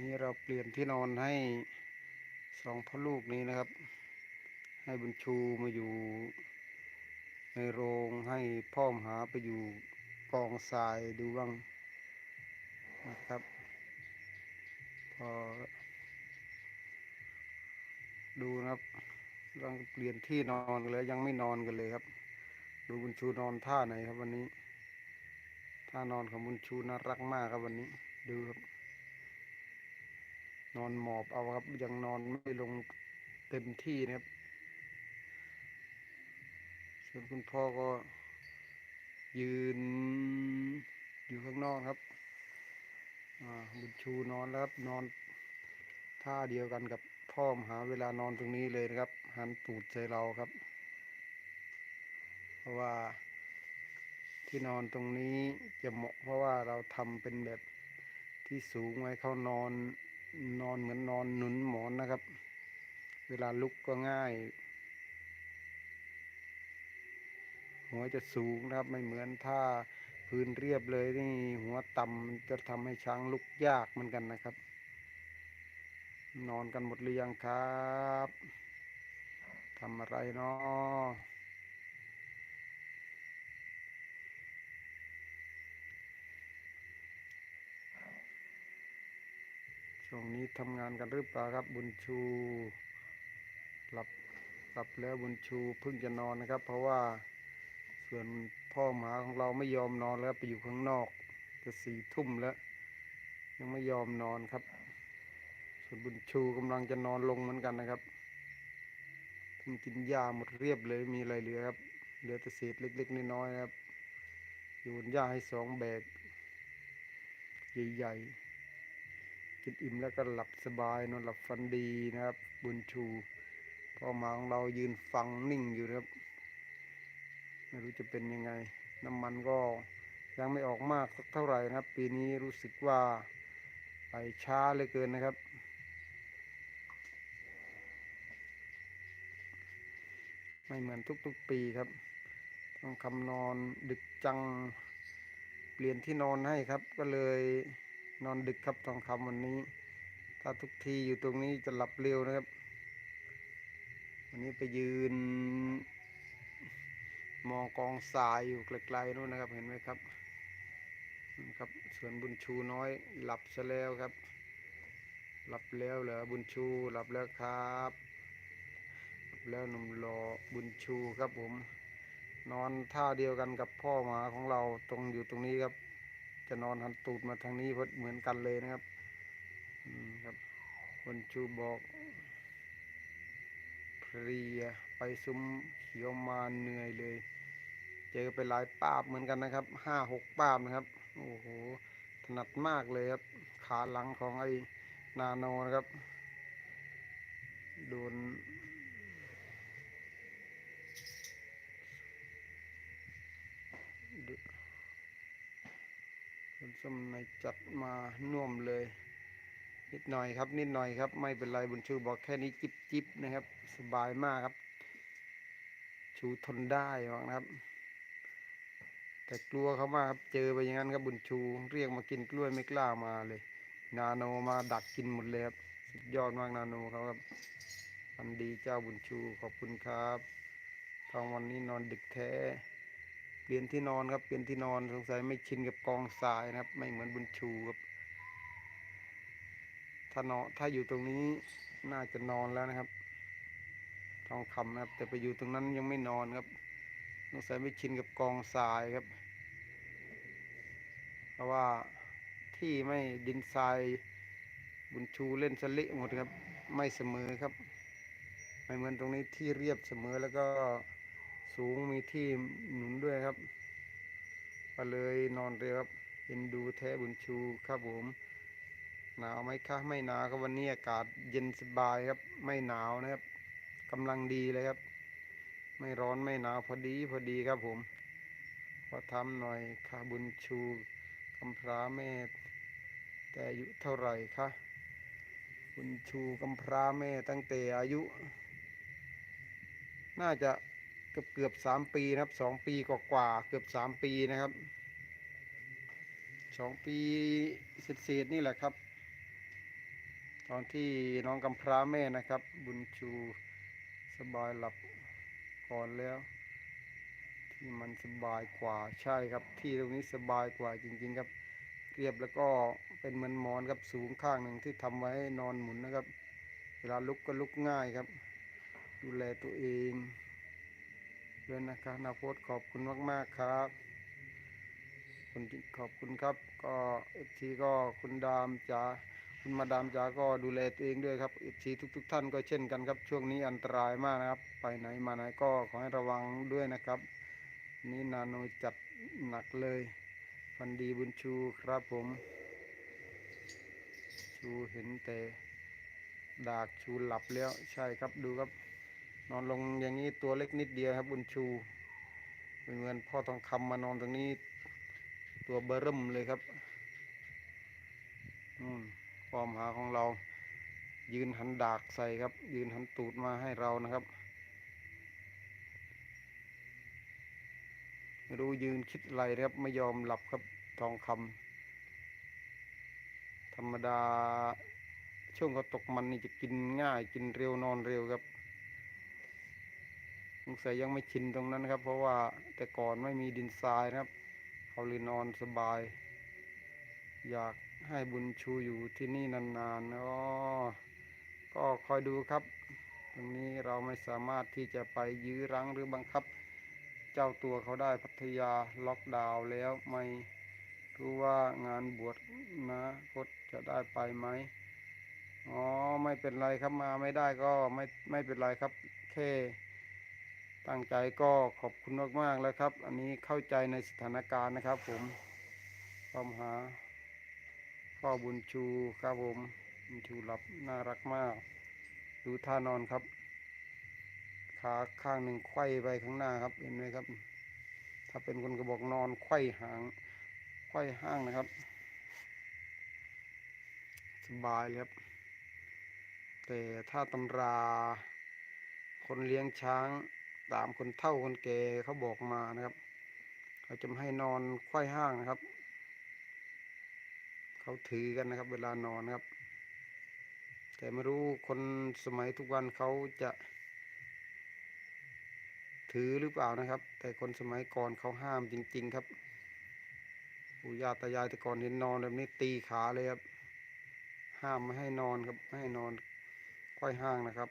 นี้เราเปลี่ยนที่นอนให้สองพ่อลูกนี้นะครับ ให้บุญชูมาอยู่ในโรงให้พ่อมหาไปอยู่กองทรายดูบ้างนะครับ พอ ดูนะครับเราเปลี่ยนที่นอนกันแล้วยังไม่นอนกันเลยครับ ดูบุญชูนอนท่าไหนครับวันนี้ท่านอนของบุญชูน่ารักมากครับวันนี้ดูครับ นอนหมอบเอาครับยังนอนไม่ลงเต็มที่นะครับส่วนคุณพ่อก็ยืนอยู่ข้างนอกครับอ่าบุญชูนอนแล้วครับนอนท่าเดียวกันกับพ่อมหาเวลานอนตรงนี้เลยนะครับ หันตูดใส่เราครับ เพราะว่าที่นอนตรงนี้จะเหมาะเพราะว่าเราทำเป็นแบบที่สูงไว้เขานอน นอนเหมือนนอนหนุนหมอนนะครับ เวลาลุกก็ง่าย หัวจะสูงนะครับ ไม่เหมือนถ้าพื้นเรียบเลยนี่หัวต่ำมันจะทำให้ช้างลุกยากเหมือนกันนะครับ นอนกันหมดหรือยังครับทำอะไรเนาะ ช่วงนี้ทำงานกันหรือเปล่าครับบุญชูหลับหลับแล้วบุญชูเพิ่งจะนอนนะครับ เพราะว่าส่วนพ่อหมาของเราไม่ยอมนอนแล้วไปอยู่ข้างนอกจะสี่ทุ่มแล้ว ยังไม่ยอมนอนครับ ส่วนบุญชูกำลังจะนอนลงเหมือนกันนะครับเพิ่งกินหญ้าหมดเรียบเลยมีอะไรเหลือครับเหลือแต่เศษเล็ก ๆน้อยๆนะครับอยู่บนหญ้าให้สองแบกใหญ่ๆ กินอิ่มแล้วก็หลับสบายนอนหลับฝันดีนะครับ บุญชูพ่อมาของเรายืนฟังนิ่งอยู่นะครับ ไม่รู้จะเป็นยังไง น้ำมันก็ยังไม่ออกมากสักเท่าไหร่นะครับ ปีนี้รู้สึกว่าไปช้าเหลือเกินนะครับ ไม่เหมือนทุกๆปีครับ ต้องคำนอนดึกจัง เปลี่ยนที่นอนให้ครับก็เลย นอนดึกครับทองคำวันนี้ ถ้าทุกทีอยู่ตรงนี้จะหลับเร็วนะครับ วันนี้ไปยืน มองกองทรายอยู่ไกลๆนู่นนะครับ เห็นไหมครับนะครับส่วนบุญชูน้อยหลับซะแล้วครับ หลับแล้วเหรอบุญชูหลับแล้วครับหลับแล้วหนุ่มรอบุญชูครับผม นอนท่าเดียวกันกับพ่อหมาของเราตรงอยู่ตรงนี้ครับ จะนอนหันตูดมาทางนี้เพราะเหมือนกันเลยนะครับครับบุญชูบอกเพลียไปซุ้มเขียวมาเหนื่อยเลย เจอไปหลายป้าบเหมือนกันนะครับห้าหกป้าบนะครับโอ้โหถนัดมากเลยครับ ขาหลังของไอ้นาโนนะครับโดน ดนส้มในจัดมาน่วมเลย นิดหน่อยครับ นิดหน่อยครับ ไม่เป็นไรบุญชูบอกแค่นี้จิบจิบนะครับ สบายมากครับ ชูทนได้บอกนะครับ แต่กลัวเขามากครับเจอไปอย่างนั้นครับบุญชู เรียกมากินกล้วยไม่กล้ามาเลย นาโนมาดักกินหมดเลยครับสุดยอดมากนาโนเขาครับฟันดีเจ้าบุญชูขอบคุณครับทางวันนี้นอนดึกแท้ เปลี่ยนที่นอนครับเปลี่ยนที่นอนสงสัยไม่ชินกับกองทรายนะครับ ไม่เหมือนบุญชูครับถ้านอนถ้าอยู่ตรงนี้น่าจะนอนแล้วนะครับ ทองคำนะครับ แต่ไปอยู่ตรงนั้นยังไม่นอนครับสงสัยไม่ชินกับกองทรายครับ เพราะว่าที่ไม่ดินทรายบุญชูเล่นสลิหมดครับ ไม่เสมอครับ ไม่เหมือนตรงนี้ที่เรียบเสมอแล้วก็ สูงมีที่หนุนด้วยครับก็เลยนอนเร็วครับเอ็นดูแท้บุญชูครับผมหนาวไหมคะไม่หนาวครับวันนี้อากาศเย็นสบายครับ ไม่หนาวนะครับกำลังดีเลยครับ ไม่ร้อนไม่หนาวพอดีพอดีครับผมขอทำหน่อยค่ะบุญชูกำพร้าแม่ แต่อายุเท่าไหร่คะบุญชูกำพร้าแม่ตั้งแต่อายุ น่าจะ เกือบเกือบสามปีนะครับสองปีกว่าๆเกือบสามปีนะครับสองปีเศษๆนี่แหละครับ ตอนที่น้องกำพร้าแม่นะครับ บุญชูสบายหลับก่อนแล้ว ที่มันสบายกว่าใช่ครับ ที่ตรงนี้สบายกว่าจริง ๆ ครับเรียบแล้วก็เป็นเหมือนหมอนครับสูงข้างหนึ่งที่ทำไว้นอนหมุนนะครับ เวลาลุกก็ลุกง่ายครับ ดูแลตัวเอง ด้วยนะครับนาโพสขอบคุณมาก ๆ ครับคุณที่ขอบคุณครับ ก็เอฟทีก็คุณดามจ๋าคุณมาดามจ๋าก็ดูแลตัวเองด้วยครับเอฟทีทุก ๆ ท่านก็เช่นกันครับ ช่วงนี้อันตรายมากนะครับ ไปไหนมาไหนก็ขอให้ระวังด้วยนะครับ นี่นาโนจัดหนักเลยฟันดีบุญชูครับผม ชูเห็นแต่ดากชูหลับแล้วใช่ครับดูครับ นอนลงอย่างนี้ตัวเล็กนิดเดียวครับ บุญชูเป็นเหมือนพ่อทองคำมานอนตรงนี้ ตัวเบอร์เริ่มเลยครับอืมฟอร์มหาของเรา ยืนหันดากใส่ครับ ยืนหันตูดมาให้เรานะครับไม่รู้ยืนคิดอะไรครับไม่ยอมหลับครับทองคำธรรมดาช่วงเขาตกมันนี่จะกินง่ายกินเร็วนอนเร็วครับ สงสัยยังไม่ชินตรงนั้นครับ เพราะว่าแต่ก่อนไม่มีดินทรายนะครับ เขาเลยนอนสบาย อยากให้บุญชูอยู่ที่นี่นานๆอ๋อก็คอยดูครับ ตรงนี้เราไม่สามารถที่จะไปยื้อรั้งหรือบังคับ เจ้าตัวเขาได้พัทยาล็อกดาวน์แล้วไม่รู้ว่างานบวชนะพดจะได้ไปไหมอ๋อไม่เป็นไรครับมาไม่ได้ก็ไม่ไม่เป็นไรครับแค่ ตั้งใจก็ขอบคุณมากๆแล้วครับ อันนี้เข้าใจในสถานการณ์นะครับ ผมพร้อมหาพ่อบุญชูครับผมบุญชูหลับน่ารักมาก ดูท่านอนครับ ขาข้างหนึ่งไขว้ไปข้างหน้าครับเห็นไหมครับ ถ้าเป็นคนก็บอกนอนไขว้หางไขว้ห้างนะครับ สบายเลยครับ แต่ถ้าตำราคนเลี้ยงช้าง ตามคนเฒ่าคนแก่เขาบอกมานะครับเขาจะมให้นอนไขว้ห้างนะครับ เขาถือกันนะครับ เวลานอนนะครับ แต่ไม่รู้คนสมัยทุกวันเขาจะ ถือหรือเปล่านะครับ แต่คนสมัยก่อนเขาห้ามจริง ๆ ครับปู่ย่าตายายแต่ก่อนเห็นนอนแบบนี้ตีขาเลยครับ ห้ามไม่ให้นอนครับไม่ให้นอนค่อยห้างนะครับ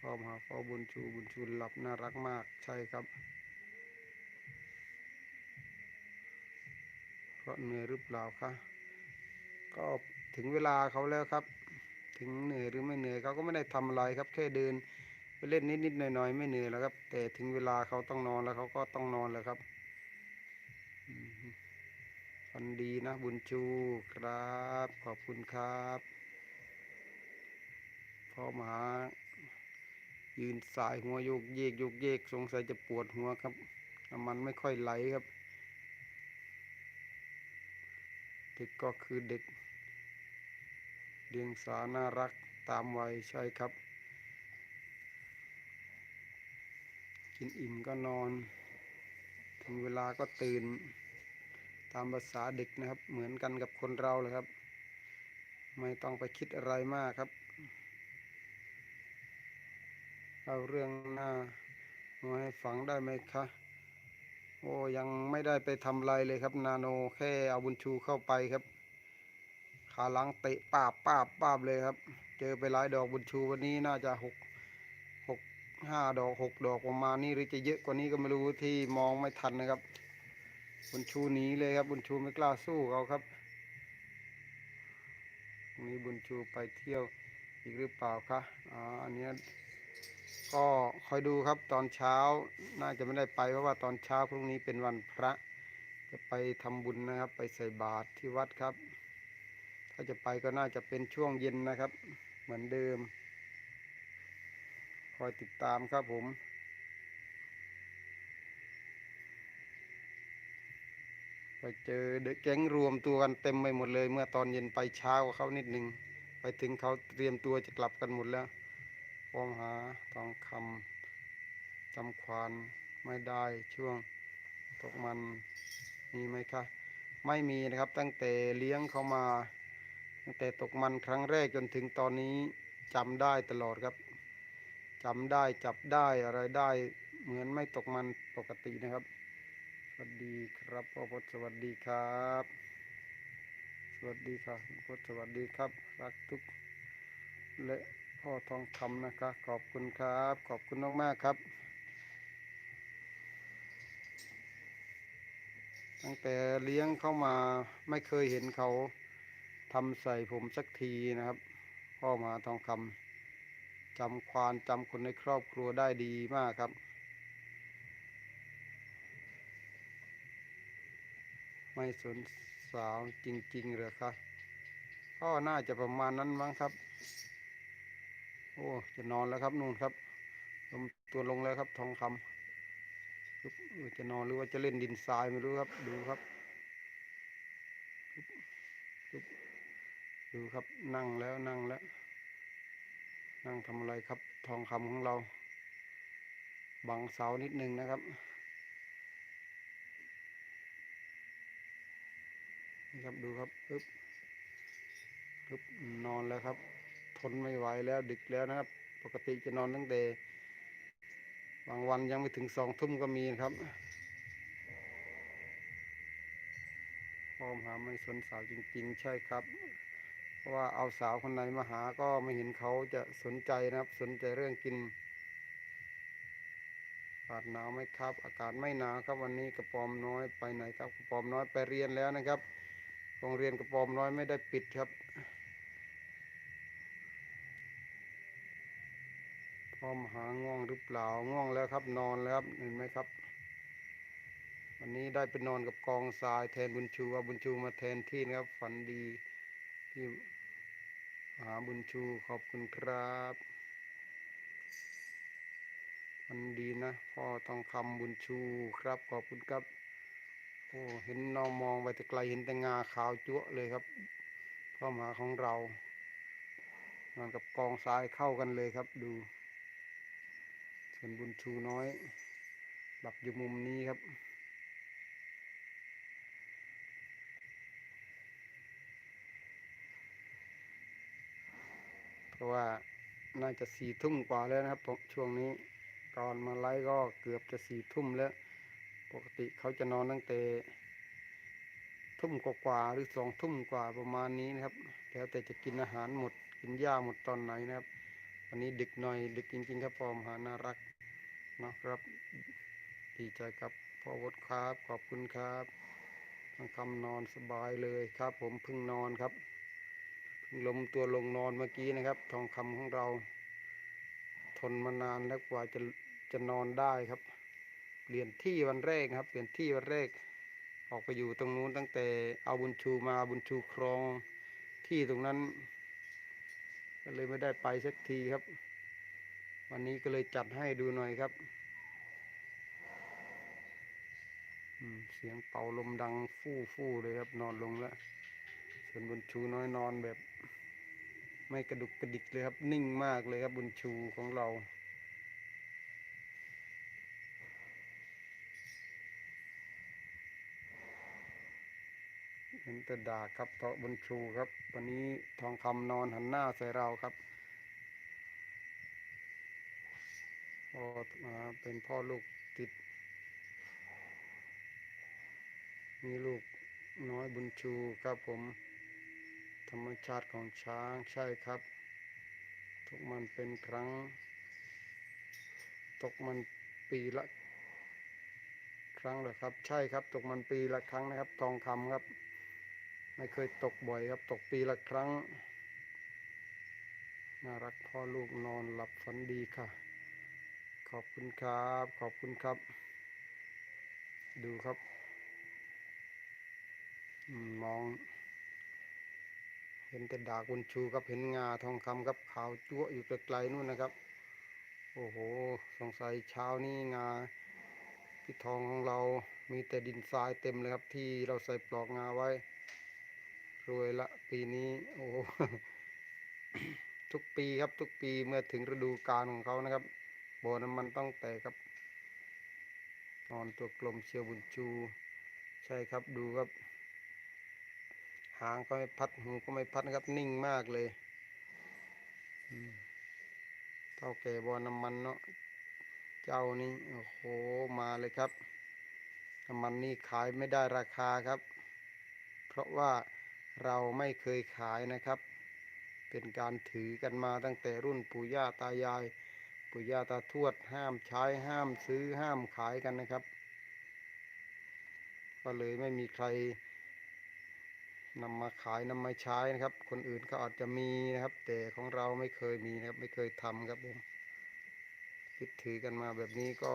พ่อมาพ่อบุญชูบุญชูหลับน่ารักมากใช่ครับ เพราะเหนื่อยหรือเปล่าคะก็ถึงเวลาเขาแล้วครับ ถึงเหนื่อยหรือไม่เหนื่อยเขาก็ไม่ได้ทำอะไรครับ แค่เดินไปเล่นนิดๆหน่อยๆไม่เหนื่อยแล้วครับ แต่ถึงเวลาเขาต้องนอนแล้วเขาก็ต้องนอนแล้วครับฝันดีนะบุญชูครับ ขอบคุณครับพ่อมหา ยืนสายหัวโยกเยกโยกเยกสงสัยจะปวดหัวครับน้ำมันไม่ค่อยไหลครับ เด็กก็คือเด็ก เดียงสาน่ารักตามวัยใช่ครับ กินอิ่มก็นอน ถึงเวลาก็ตื่น ตามภาษาเด็กนะครับ เหมือนกันกับคนเราเลยครับ ไม่ต้องไปคิดอะไรมากครับ เอาเรื่องหน้ามาให้ฟังได้ไหมคะโอ้ยังไม่ได้ไปทำอะไรเลยครับ นาโนแค่เอาบุญชูเข้าไปครับ ขาหลังเตะป้าบป้าบป้าบเลยครับ เจอไปหลายดอกบุญชูวันนี้น่าจะหกหกห้าดอกหกดอกประมาณนี้หรือจะเยอะกว่านี้ก็ไม่รู้ที่มองไม่ทันนะครับ บุญชูหนีเลยครับ บุญชูไม่กล้าสู้เขาครับวันนี้บุญชูไปเที่ยวอีกหรือเปล่าคะอ๋ออันนี้ ก็คอยดูครับตอนเช้าน่าจะไม่ได้ไปเพราะว่าตอนเช้าพรุ่งนี้เป็นวันพระ จะไปทำบุญนะครับ ไปใส่บาตรที่วัดครับ ถ้าจะไปก็น่าจะเป็นช่วงเย็นนะครับ เหมือนเดิม คอยติดตามครับผมไปเจอเด็กแก๊งรวมตัวกันเต็มไปหมดเลย เมื่อตอนเย็นไปเช้ากว่าเขานิดหนึ่งไปถึงเขาเตรียมตัวจะกลับกันหมดแล้ว พร้อมหาทองคำจำควานไม่ได้ช่วงตกมันมีไหมคะ ไม่มีนะครับตั้งแต่เลี้ยงเขามา ตั้งแต่ตกมันครั้งแรกจนถึงตอนนี้จำได้ตลอดครับจำได้จับได้อะไรได้เหมือนไม่ตกมันปกตินะครับ สวัสดีครับพ่อพจน์สวัสดีครับ สวัสดีครับพ่อพจน์สวัสดีครับ รักทุกและ พ่อทองคำนะครับขอบคุณครับ ขอบคุณมากๆครับ ตั้งแต่เลี้ยงเข้ามาไม่เคยเห็นเขาทำใส่ผมสักทีนะครับ พ่อมาทองคำจำควานจำคนในครอบครัวได้ดีมากครับ ไม่สนสาวจริงๆเหรอครับก็น่าจะประมาณนั้นมั้งครับ โอ้ จะนอนแล้วครับนู่นครับลมตัวลงแล้วครับทองคำจะนอนหรือว่าจะเล่นดินทรายไม่รู้ครับ ดูครับปึ๊บปึ๊บดูครับนั่งแล้วนั่งแล้ว นั่งทำอะไรครับ ทองคำของเรา บังเสานิดนึงนะครับนี่ครับดูครับปึ๊บปึ๊บนอนแล้วครับ ทนไม่ไหวแล้วดึกแล้วนะครับ ปกติจะนอนตั้งแต่บางวันยังไม่ถึงสองทุ่มก็มีนะครับพอมหาไม่สนสาวจริง ๆ ใช่ครับ เพราะว่าเอาสาวคนไหนมาหาก็ไม่เห็นเขาจะสนใจนะครับ สนใจเรื่องกินอากาศหนาวไหมครับ อากาศไม่หนาวครับวันนี้กระปอมน้อยไปไหนครับกระปอมน้อยไปเรียนแล้วนะครับโรงเรียนกระปอมน้อยไม่ได้ปิดครับ พร้ อมหาง่วงหรือเปล่าง่วงแล้วครับ นอนแล้วครับเห็นไหมครับ วันนี้ได้ไปนอนกับกองทรายแทนบุญชูเอาบุญชูมาแทนที่นะครับ ฝันดีที่หาบุญชูขอบคุณครับฝันดีนะพ่อทองคำบุญชูครับขอบคุณครับโอ้เห็นน้องมองไปแต่ไกลเห็นแต่งาขาวจั๊วเลยครับพ่อหมาของเรานอนกับกองทรายเข้ากันเลยครับดู ส่วนบุญชูน้อยหลับอยู่มุมนี้ครับ เพราะว่าน่าจะสี่ทุ่มกว่าแล้วนะครับผมช่วงนี้ก่อนมาไล่ก็เกือบจะสี่ทุ่มแล้ว ปกติเขาจะนอนตั้งแต่ทุ่มกว่าหรือสองทุ่มกว่าประมาณนี้นะครับ แล้วแต่จะกินอาหารหมดกินหญ้าหมดตอนไหนนะครับ วันนี้ดึกหน่อยดึกจริงๆครับพอมหาน่ารัก นะครับดีใจครับพ่อวดครับขอบคุณครับทางคำนอนสบายเลยครับ ผมเพิ่งนอนครับลมตัวลงนอนเมื่อกี้นะครับ ทองคำของเรา ทนมานานแล้วกว่าจะจะนอนได้ครับ เปลี่ยนที่วันแรกครับ เปลี่ยนที่วันแรก ออกไปอยู่ตรงนู้นตั้งแต่เอาบุญชูมาบุญชูครองที่ตรงนั้น ก็เลยไม่ได้ไปสักทีครับ วันนี้ก็เลยจัดให้ดูหน่อยครับเสียงเป่าลมดังฟู่ฟู่เลยครับ นอนลงแล้วส่วนบุญชูน้อยนอนแบบ ไม่กระดุกกระดิกเลยครับ นิ่งมากเลยครับบุญชูของเราเห็นแต่ดาครับเพราะบุญชูครับ วันนี้ทองคำนอนหันหน้าใส่เราครับ พ่อเป็นพ่อลูกติด มีลูกน้อยบุญชูครับผม ธรรมชาติของช้างใช่ครับ ทุกมันเป็นครั้ง ตกมันปีละ ครั้งเหรอครับ ใช่ครับ ตกมันปีละครั้งนะครับ ทองคำครับ ไม่เคยตกบ่อยครับ ตกปีละครั้งน่ารักพ่อลูกนอนหลับฝันดีค่ะ ขอบคุณครับ ขอบคุณครับ ดูครับ มอง เห็นแต่ดากุญชูครับเห็นงาทองคำครับขาวจั๊วอยู่ไกลๆนู่นนะครับ โอ้โห สงสัยเช้านี้งาที่ทองของเรามีแต่ดินทรายเต็มเลยครับ ที่เราใส่ปลอกงาไว้ รวยละปีนี้ โอ้โหทุกปีครับทุกปีเมื่อถึงฤดูกาลของเขานะครับ น้ำมันต้องแตกครับ นอนตัวกลมเชียวบุญชู ใช่ครับดูครับ หางก็ไม่พัดหูก็ไม่พัดนะครับนิ่งมากเลยเท่าแก่บอน้ำมันเนาะเจ้านี่โอ้โหมาเลยครับน้ำมันนี่ขายไม่ได้ราคาครับ เพราะว่าเราไม่เคยขายนะครับ เป็นการถือกันมาตั้งแต่รุ่นปู่ย่าตายาย ปู่ย่าตาทวดห้ามใช้ห้ามซื้อห้ามขายกันนะครับ ก็เลยไม่มีใครนำมาขายนำมาใช้นะครับ คนอื่นก็อาจจะมีนะครับ แต่ของเราไม่เคยมีนะครับ ไม่เคยทำครับผมคิดถือกันมาแบบนี้ก็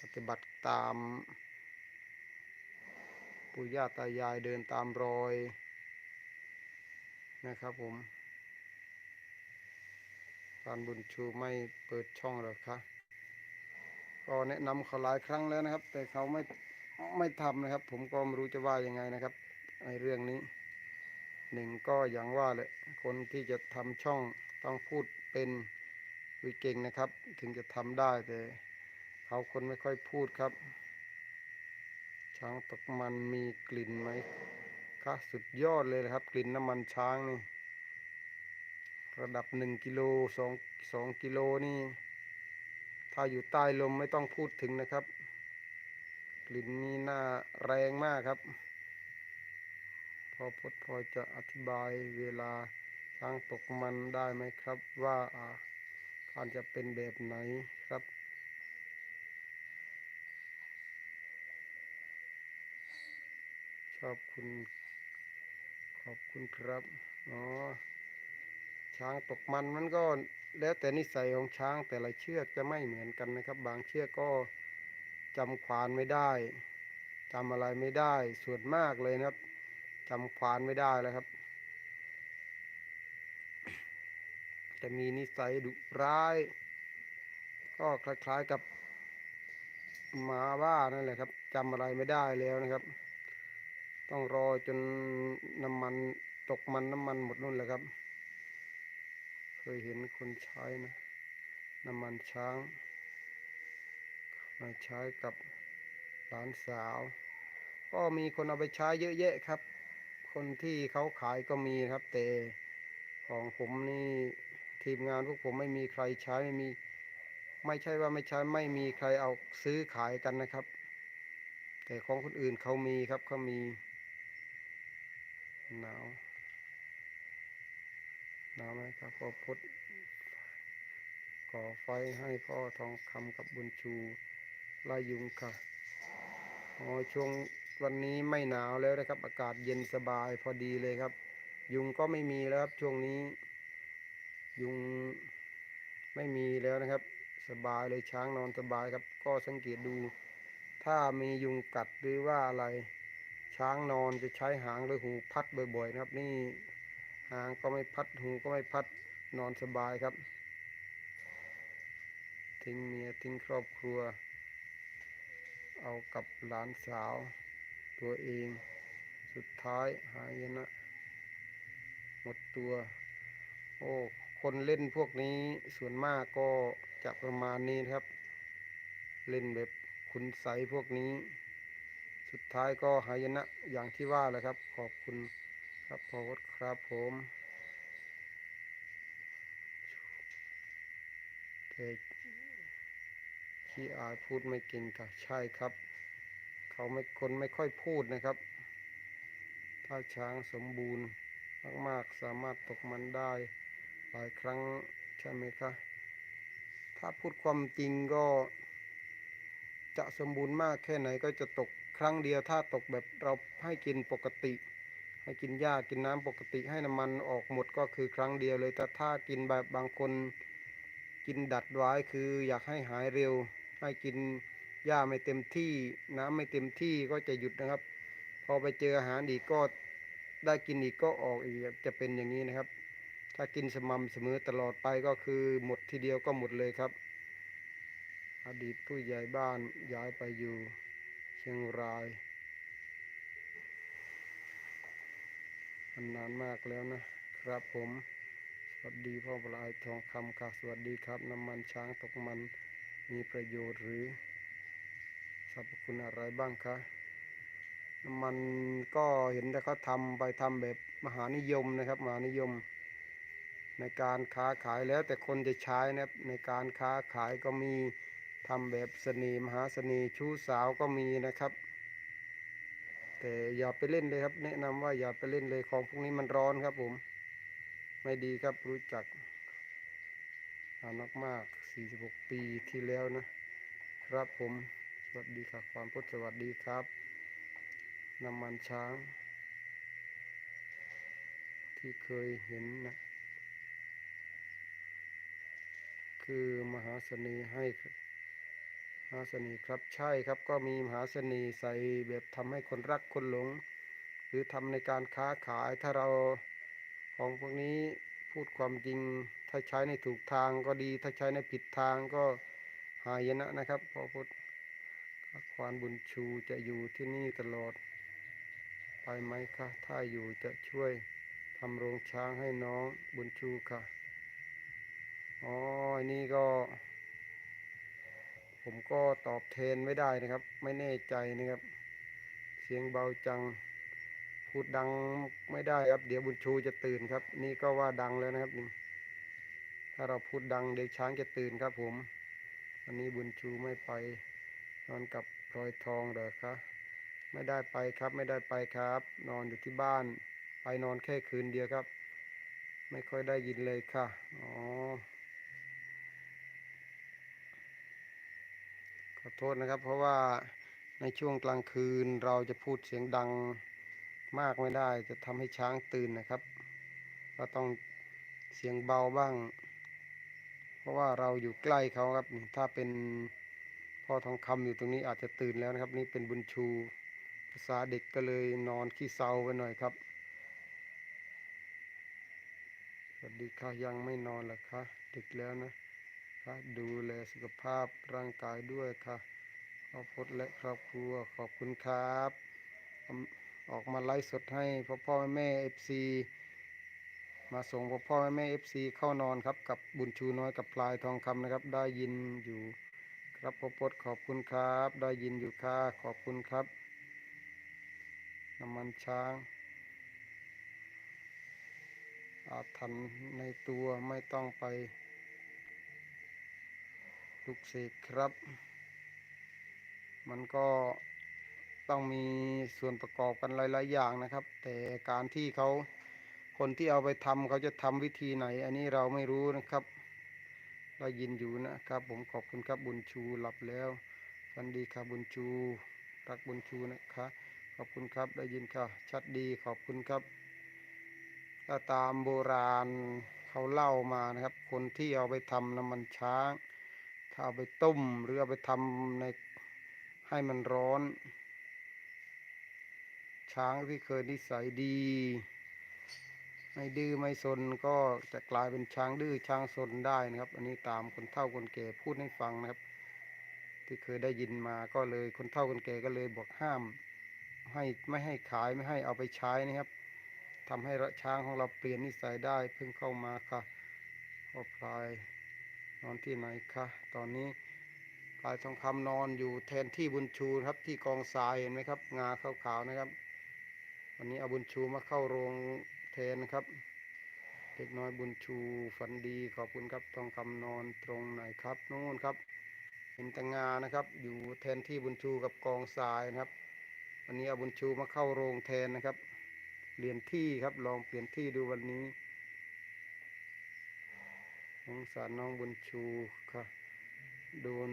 ปฏิบัติตามปู่ย่าตายายเดินตามรอยนะครับผมารบุญชูไม่เปิดช่องหรอกครับก็แนะนำเขาหลายครั้งแล้วนะครับ แต่เขาไม่ไม่ทำนะครับ ผมก็ไม่รู้จะว่ายังไงนะครับในเรื่องนี้หนึ่งก็อย่างว่าแหละคนที่จะทำช่องต้องพูดเป็นวิเก่งนะครับ ถึงจะทำได้แต่เขาคนไม่ค่อยพูดครับ ช้างตกมันมีกลิ่นไหมคะสุดยอดเลยนะครับ กลิ่นน้ำมันช้างนี่ ระดับหนึ่งกิโลสองสองกิโลนี่ ถ้าอยู่ใต้ลมไม่ต้องพูดถึงนะครับ กลิ่นนี้น่าแรงมากครับ พอพดพอจะอธิบายเวลาช้างตกมันได้ไหมครับ ว่าอาการจะเป็นแบบไหนครับชอบคุณ ขอบคุณครับ อ๋อ ช้างตกมันมันก็แล้วแต่นิสัยของช้างแต่ละเชือกจะไม่เหมือนกันนะครับ บางเชือกก็จำควานไม่ได้จำอะไรไม่ได้ส่วนมากเลยนะครับจำควานไม่ได้แล้วครับ จะมีนิสัยดุร้าย ก็คล้ายๆกับหมาบ้านั่นแหละครับจำอะไรไม่ได้แล้วนะครับ ต้องรอจนน้ำมันตกมันน้ำมันหมดนู่นแหละครับ ยเห็นคนใช้นะน้ำมันช้าง มาใช้กับหลานสาว ก็มีคนเอาไปใช้เยอะแยะครับ คนที่เขาขายก็มีครับ แต่ของผมนี่ทีมงานพวกผมไม่มีใครใช้ไม่มี ไม่ใช่ว่าไม่ใช้ไม่มีใครเอาซื้อขายกันนะครับ แต่ของคนอื่นเขามีครับเขามีหนาว นาวไหมครับพ่อพุทธก่อไฟให้พ่อทองคำกับบุญชูไล่ยุงค่ะอ๋อช่วงวันนี้ไม่หนาวแล้วนะครับ อากาศเย็นสบายพอดีเลยครับ ยุงก็ไม่มีแล้วครับ ช่วงนี้ ยุงไม่มีแล้วนะครับ สบายเลยช้างนอนสบายครับ ก็สังเกตดู ถ้ามียุงกัดหรือว่าอะไร ช้างนอนจะใช้หางหรือหูพัดบ่อยๆนะครับ นี่ หางก็ไม่พัดหูก็ไม่พัดนอนสบายครับ ทิ้งเมียทิ้งครอบครัว เอากับหลานสาว ตัวเองสุดท้ายหายนะ หมดตัว โอ้คนเล่นพวกนี้ส่วนมากก็จะประมาณนี้นะครับ เล่นแบบคุณใสพวกนี้ สุดท้ายก็หายนะอย่างที่ว่าแหละครับ ขอบคุณ ครับพอวดครับผมแต่ขี้อายพูดไม่เก่งค่ะใช่ครับ เขาไม่คนไม่ค่อยพูดนะครับ ถ้าช้างสมบูรณ์มากๆสามารถตกมันได้ หลายครั้งใช่ไหมคะถ้าพูดความจริงก็ จะสมบูรณ์มากแค่ไหนก็จะตกครั้งเดียวถ้าตกแบบเราให้กินปกติ ให้กินหญ้ากินน้ำปกติให้น้ำมันออกหมดก็คือครั้งเดียวเลยแต่ถ้ากินแบบบางคนกินดัดไว้คืออยากให้หายเร็ว ให้กินหญ้าไม่เต็มที่ น้ำไม่เต็มที่ก็จะหยุดนะครับ พอไปเจออาหารอีกก็ได้กินอีกก็ออกอีกจะเป็นอย่างนี้นะครับ ถ้ากินสม่ำเสมอตลอดไปก็คือหมดทีเดียวก็หมดเลยครับ อดีตผู้ใหญ่บ้านย้ายไปอยู่เชียงราย มันนานมากแล้วนะครับผมสวัสดีพ่อปลายทองคำค่ะสวัสดีครับ น้ำมันช้างตกมันมีประโยชน์หรือสรรพคุณอะไรบ้างคะมันก็เห็นแต่เขาทำไปทำแบบมหานิยมนะครับ มหานิยม ในการค้าขายแล้วแต่คนจะใช้นะครับในการค้าขายก็มีทำแบบเสน่ห์มหาเสน่ห์ชู้สาวก็มีนะครับ แต่อย่าไปเล่นเลยครับ แนะนำว่าอย่าไปเล่นเลยของพวกนี้มันร้อนครับผม ไม่ดีครับรู้จักอานกมาก46 ปีที่แล้วนะ ครับผม สวัสดีครับความพุทธสวัสดีครับ น้ำมันช้าง ที่เคยเห็นนะ คือมหาเสน่ห์ให้ มหาเสน่ห์ครับใช่ครับก็มีมหาเสน่ห์ใส่แบบทำให้คนรักคนหลง หรือทำในการค้าขายถ้าเราของพวกนี้พูดความจริง ถ้าใช้ในถูกทางก็ดี ถ้าใช้ในผิดทางก็หายนะนะครับพระพุทธควานบุญชูจะอยู่ที่นี่ตลอด ไปไหมคะถ้าอยู่จะช่วยทำโรงช้างให้น้องบุญชูค่ะอ๋ออันนี่ก็ ผมก็ตอบแทนไม่ได้นะครับ ไม่แน่ใจนะครับ เสียงเบาจัง พูดดังไม่ได้ครับ เดี๋ยวบุญชูจะตื่นครับ นี่ก็ว่าดังแล้วนะครับนี่ถ้าเราพูดดังเด็กช้างจะตื่นครับ ผมวันนี้บุญชูไม่ไป นอนกับพลอยทองเหรอคะไม่ได้ไปครับ ไม่ได้ไปครับ นอนอยู่ที่บ้าน ไปนอนแค่คืนเดียวครับ ไม่ค่อยได้ยินเลยค่ะ อ๋อ อโทษนะครับ เพราะว่าในช่วงกลางคืนเราจะพูดเสียงดังมากไม่ได้ จะทำให้ช้างตื่นนะครับ ก็ต้องเสียงเบาบ้าง เพราะว่าเราอยู่ใกล้เขาครับ ถ้าเป็นพ่อทองคำอยู่ตรงนี้อาจจะตื่นแล้วนะครับ นี่เป็นบุญชูภาษาเด็กก็เลยนอนขี้เศร้าไปหน่อยครับสวัสดีค่ะยังไม่นอนเหรอคะดึกแล้วนะะดูแลสุขภาพร่างกายด้วยค่ะครอบครัวและครอบครัวขอบคุณครับ ออกมาไลฟ์สดให้พ่อพ่อแม่เอฟซีมาส่งพ่อพ่อแม่แม่เอฟซีเข้านอนครับกับบุญชูน้อยกับพลายทองคำนะครับ ได้ยินอยู่ครับพ่อพดขอบคุณครับ ได้ยินอยู่ค่ะขอบคุณครับ น้ำมันช้างอาถรรพ์ในตัวไม่ต้องไป ลุกเสกครับ มันก็ต้องมีส่วนประกอบกันหลาย ๆ อย่างนะครับ แต่การที่เขาคนที่เอาไปทำเขาจะทำวิธีไหน อันนี้เราไม่รู้นะครับได้ยินอยู่นะครับ ผมขอบคุณครับบุญชูหลับแล้วฝันดีครับบุญชูรักบุญชูนะคะขอบคุณครับได้ยินค่ะ ชัดดีขอบคุณครับถ้าตามโบราณเขาเล่ามานะครับ คนที่เอาไปทำน้ำมันช้าง ถ้าเอาไปต้มหรือเอาไปทำในให้มันร้อน ช้างที่เคยนิสัยดี ไม่ดื้อไม่สนก็จะกลายเป็นช้างดื้อช้างสนได้นะครับ อันนี้ตามคนเฒ่าคนแก่พูดให้ฟังนะครับ ที่เคยได้ยินมาก็เลยคนเฒ่าคนแก่ก็เลยบอกห้ามให้ไม่ให้ขายไม่ให้เอาไปใช้นะครับทำให้ช้างของเราเปลี่ยนนิสัยได้เพิ่งเข้ามาค่ะพ่อพลาย นอนที่ไหนคะตอนนี้พลายทองคำนอนอยู่แทนที่บุญชูครับที่กองทรายเห็นไหมครับ งาขาวๆนะครับ วันนี้เอาบุญชูมาเข้าโรงแทนนะครับเด็กน้อยบุญชูฝันดีขอบคุณครับทองคำนอนตรงไหนครับนู่นครับ เห็นแต่งานะครับ อยู่แทนที่บุญชูกับกองทรายนะครับ วันนี้เอาบุญชูมาเข้าโรงแทนนะครับเปลี่ยนที่ครับลองเปลี่ยนที่ดูวันนี้ สงสารน้องบุญชูค่ะ โดน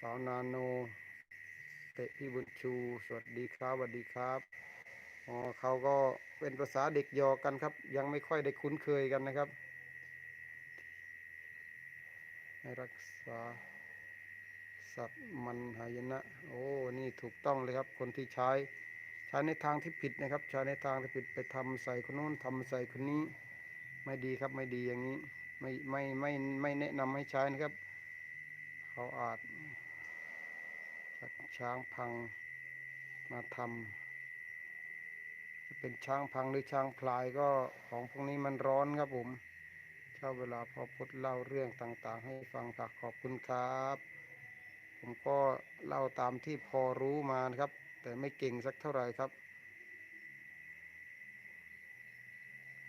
สาวนาโนเตะพี่บุญชู สวัสดีครับสวัสดีครับอ๋อเขาก็เป็นภาษาเด็กยอกันครับ ยังไม่ค่อยได้คุ้นเคยกันนะครับให้รักษา สัตว์มันหายนะ โอ้ นี่ถูกต้องเลยครับ คนที่ใช้ ใช้ในทางที่ผิดนะครับ ใช้ในทางที่ผิดไปทำใส่คนโน้นทำใส่คนนี้ ไม่ดีครับไม่ดีอย่างนี้ ไม่ไม่ไม่ไม่แนะนำให้ใช้นะครับ เขาอาจช้างพังมาทำจะเป็นช้างพังหรือช้างพลายก็ของพวกนี้มันร้อนครับผมเช่าเวลาพอพดเล่าเรื่องต่าง ๆ ให้ฟังค่ะขอบคุณครับผผมก็เล่าตามที่พอรู้มานะครับ แต่ไม่เก่งสักเท่าไหร่ครับ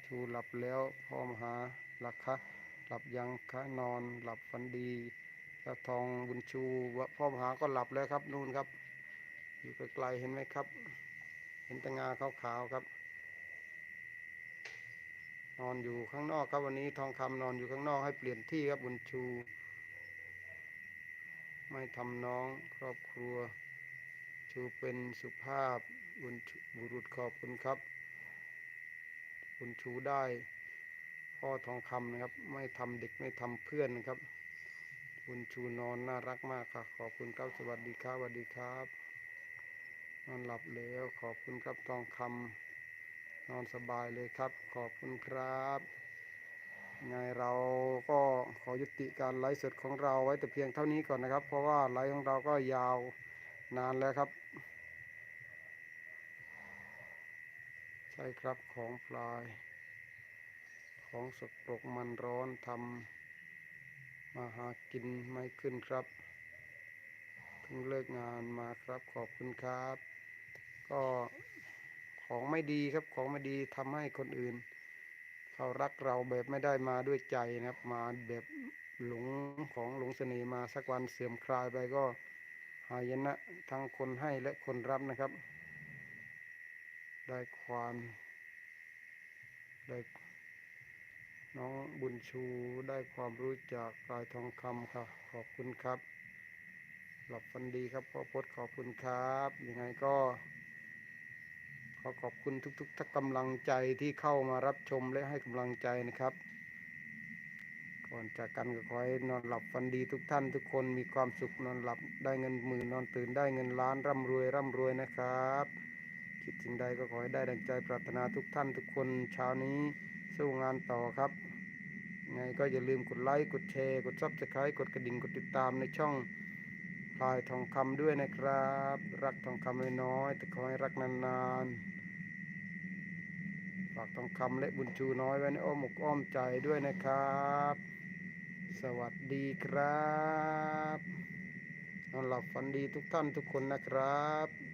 ชูหลับแล้วพ่อมหาหลักคะหลับยังคะนอนหลับฝันดีแล้วทองบุญชูพ่อมหาก็หลับแล้วครับนู่นครับ อยู่ไกลๆเห็นไหมครับ เห็นแตงาขาวๆครับ นอนอยู่ข้างนอกครับวันนี้ทองคำนอนอยู่ข้างนอกให้เปลี่ยนที่ครับบุญชู ไม่ทำน้องครอบครัว ชูเป็นสุภาพบุญบุรุษขอบคุณครับ บุญชูได้พ่อทองคำนะครับ ไม่ทำเด็กไม่ทำเพื่อนนะครับ บุญชูนอนน่ารักมากค่ะ ขอบคุณครับสวัสดีครับสวัสดีครับ นอนหลับแล้วขอบคุณครับทองคำนอนสบายเลยครับ ขอบคุณครับไงเราก็ขอยุติการไลฟ์สดของเราไว้แต่เพียงเท่านี้ก่อนนะครับ เพราะว่าไลฟ์ของเราก็ยาวนานแล้วครับ ใช่ครับของปลาย ของสกปรกมันร้อนทำมาหากินไม่ขึ้นครับเพิ่งเลิกงานมาครับขอบคุณครับ ก็ของไม่ดีครับของไม่ดีทำให้คนอื่น เขารักเราแบบไม่ได้มาด้วยใจนะครับ มาแบบหลงของหลงเสน่ห์มาสักวันเสื่อมคลายไปก็หายนะทั้งคนให้และคนรับนะครับ ได้ความ ได้น้องบุญชูได้ความรู้จากปลายทองคำค่ะ ขอบคุณครับ หลับฝันดีครับพ่อพดขอบคุณครับ ยังไงก็ ขอขอบคุณทุกๆทักกำลังใจที่เข้ามารับชมและให้กำลังใจนะครับ ก่อนจากกันก็ขอให้นอนหลับฝันดีทุกท่านทุกคนมีความสุขนอนหลับได้เงินหมื่นนอนตื่นได้เงินล้านร่ำรวยร่ำรวยนะครับ คิดสิ่งใดก็ขอให้ได้ดังใจปรารถนาทุกท่านทุกคนเช้านี้สู้งานต่อครับไงก็อย่าลืมกดไลค์กดแชร์กดซับสไครต์กดกระดิ่งกดติดตามในช่องพลายทองคำด้วยนะครับ รักทองคำน้อยๆแต่ขอให้รักนานๆฝากทองคำและบุญชูน้อยไว้ในอ้อมอกอ้อมใจด้วยนะครับ สวัสดีครับนอนหลับฝันดีทุกท่านทุกคนนะครับ